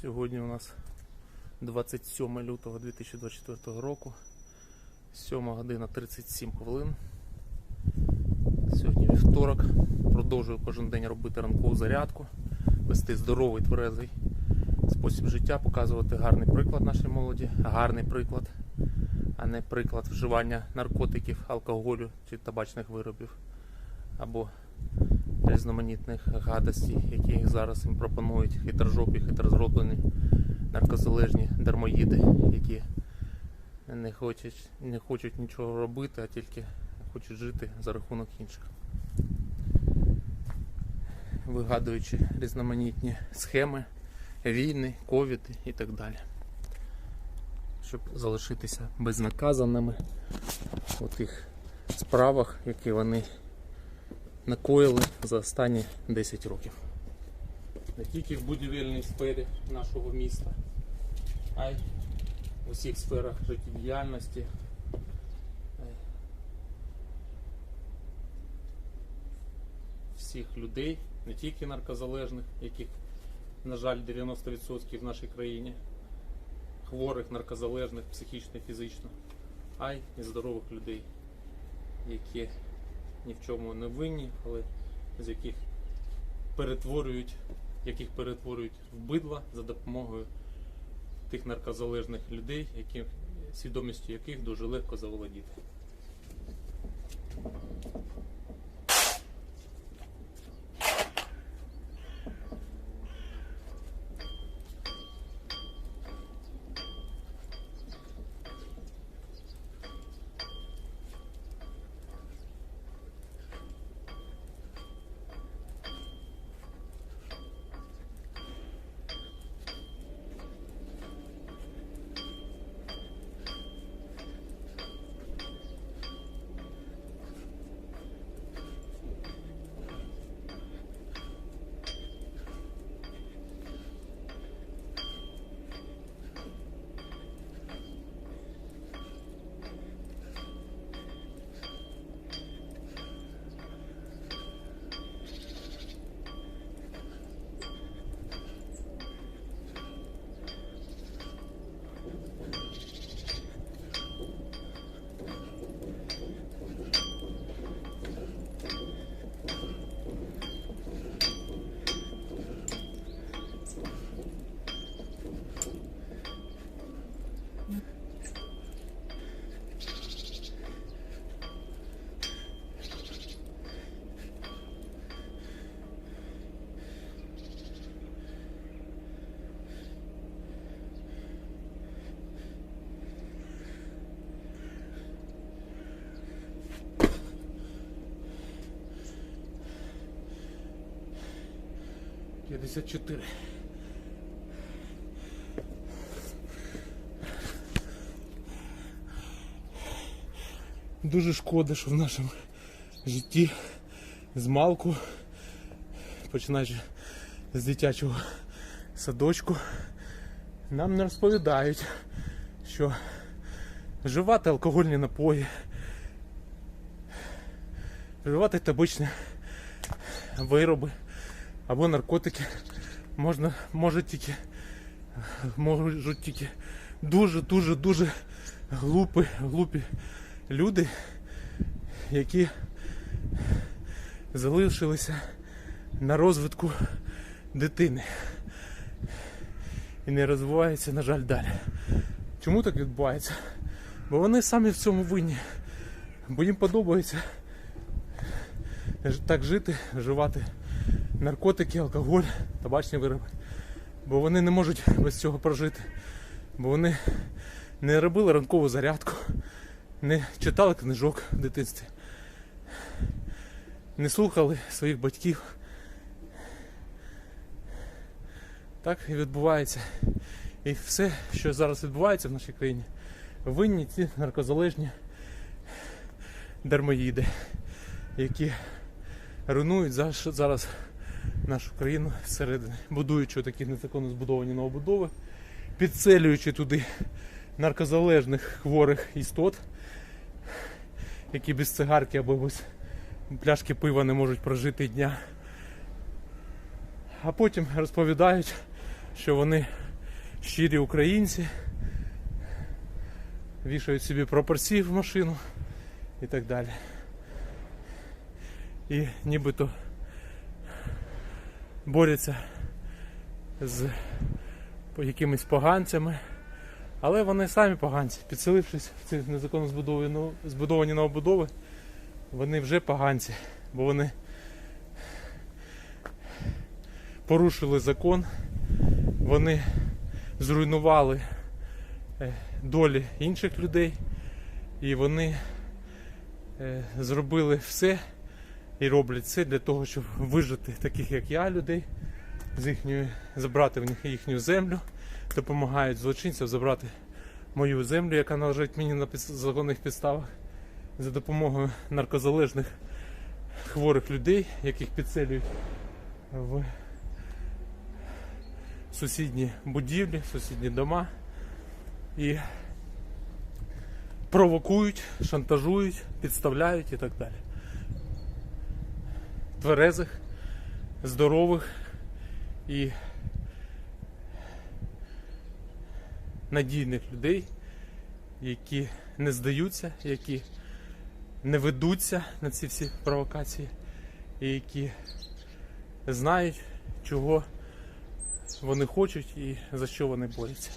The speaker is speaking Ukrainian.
Сьогодні у нас 27 лютого 2024 року, 7 година 37 хвилин. Сьогодні вівторок. Продовжую кожен день робити ранкову зарядку, вести здоровий тверезий спосіб життя, показувати гарний приклад нашій молоді, гарний приклад, а не приклад вживання наркотиків, алкоголю чи табачних виробів або різноманітних гадостей, які зараз їм пропонують хитрожопі, хитрозроблені, наркозалежні дармоїди, які не хочуть, не хочуть нічого робити, а тільки хочуть жити за рахунок інших. Вигадуючи різноманітні схеми, війни, ковіди і так далі. Щоб залишитися безнаказаними у тих справах, які вони накоїли за останні 10 років. Не тільки в будівельній сфері нашого міста, а й в усіх сферах життєдіяльності. Всіх людей, не тільки наркозалежних, яких, на жаль, 90% в нашій країні, хворих, наркозалежних, психічно, фізично, а й здорових людей, які ні в чому не винні, але з яких перетворюють, яких перетворюють в бидла за допомогою тих наркозалежних людей, які, свідомістю яких дуже легко заволодіти. П'ятдесят чотири. Дуже шкода, що в нашому житті з малку, починаючи з дитячого садочку, нам не розповідають, що вживати алкогольні напої, вживати табачні вироби або наркотики можна може тільки можуть тільки дуже дуже дуже глупі, глупі люди, які залишилися на розвитку дитини і не розвиваються, на жаль, далі. Чому так відбувається? Бо вони самі в цьому винні, бо їм подобається так жити, вживати наркотики, алкоголь, табачні вироби. Бо вони не можуть без цього прожити. Бо вони не робили ранкову зарядку, не читали книжок в дитинстві, не слухали своїх батьків. Так і відбувається. І все, що зараз відбувається в нашій країні, винні ці наркозалежні дармоїди, які руйнують за- зараз нашу країну зсередини, будуючи такі незаконно збудовані новобудови, підселюючи туди наркозалежних хворих істот, які без цигарки або без пляшки пива не можуть прожити дня. А потім розповідають, що вони щирі українці, вішають собі прапорці в машину і так далі. І нібито борються з якимись поганцями. Але вони самі поганці, підселившись в ці незаконно збудовані, збудовані новобудови, вони вже поганці, бо вони порушили закон, вони зруйнували е, долі інших людей, і вони е, зробили все і роблять все для того, щоб вижити таких, як я, людей, з їхньої, забрати в них їхню землю, допомагають злочинцям забрати мою землю, яка належить мені на законних підставах, за допомогою наркозалежних хворих людей, яких підселюють в сусідні будівлі, сусідні дома і провокують, шантажують, підставляють і так далі. Тверезих, здорових і надійних людей, які не здаються, які не ведуться на ці всі провокації, і які знають, чого вони хочуть і за що вони борються.